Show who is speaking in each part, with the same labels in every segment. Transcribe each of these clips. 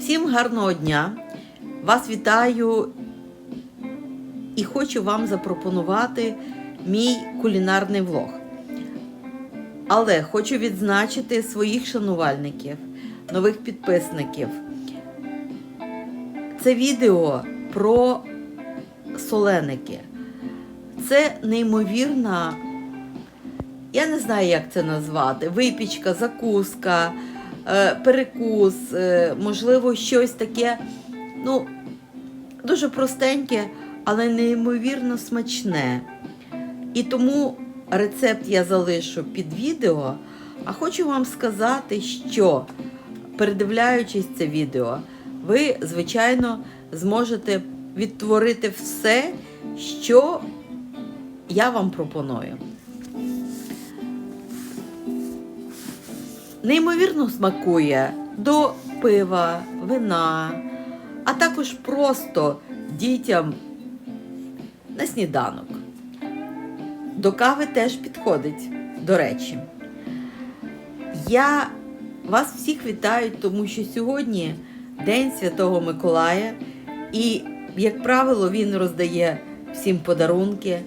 Speaker 1: Всім гарного дня! Вас вітаю і хочу вам запропонувати мій кулінарний влог. Але хочу відзначити своїх шанувальників, нових підписників. Це відео про соленики. Це неймовірна, я не знаю, як це назвати. Випічка, закуска, перекус, е, можливо, щось таке, ну, дуже простеньке, але неймовірно смачне. І тому рецепт я залишу під відео. А хочу вам сказати, що передивляючись це відео, ви, звичайно, зможете відтворити все, що я вам пропоную. Неймовірно смакує до пива, вина, а також просто дітям на сніданок. До кави теж підходить, до речі. Я вас всіх вітаю, тому що сьогодні День Святого Миколая, і, як правило, він роздає всім подарунки.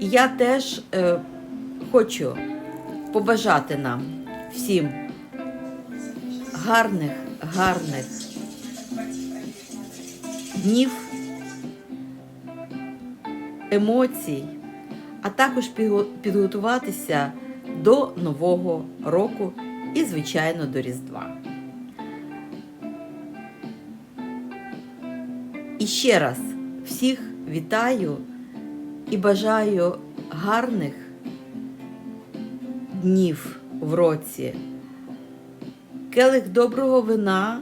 Speaker 1: І я теж е, хочу побажати нам всім гарних, гарних днів, емоцій, а також підготуватися до Нового року і, звичайно, до Різдва. І ще раз всіх вітаю і бажаю гарних днів в році. Келих доброго вина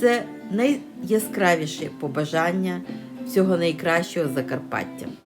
Speaker 1: це найяскравіше побажання всього найкращого Закарпаття.